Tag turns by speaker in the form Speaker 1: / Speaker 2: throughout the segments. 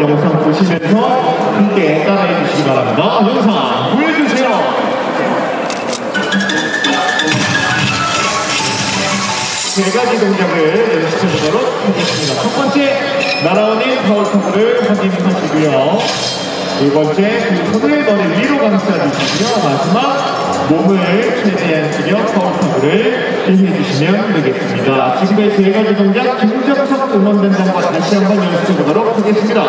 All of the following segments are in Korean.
Speaker 1: 영상 보시면서 함께 따라해 주시기 바랍니다. 아, 영상 보여주세요. 세 가지 동작을 연습해보도록 하겠습니다. 첫 번째, 날아오는 파울타구를 확인하시고요. 두 번째, 그 손을 몸을 최대한 쓰며 파워타구를 해주해 주시면 되겠습니다. 지금까지 세 가지 동작 김정석 응원단장과 다시 한번 연습해 보도록 하겠습니다.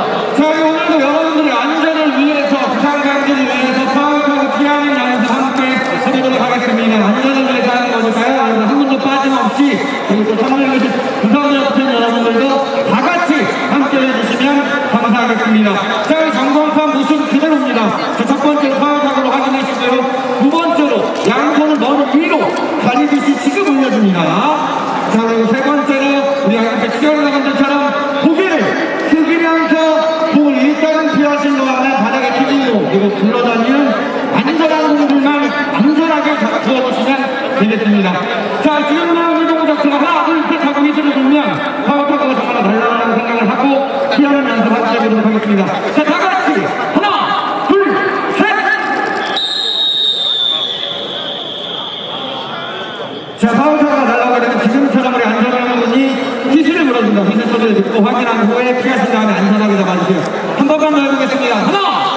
Speaker 2: 자, 파우처가 날아가려면 지금처럼 우리 안전을 하더니 휘슬을 물어준다. 휘슬 소리를 듣고 확인한 후에 피하신 다음에 안전하게 잡아주세요. 한 번만 더 해보겠습니다. 하나,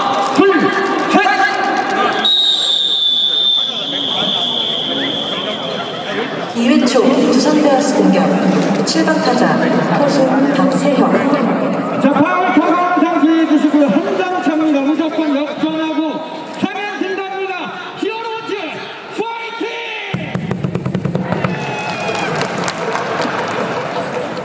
Speaker 2: 2회 초 두산 베어스 공격 7번 타자 포수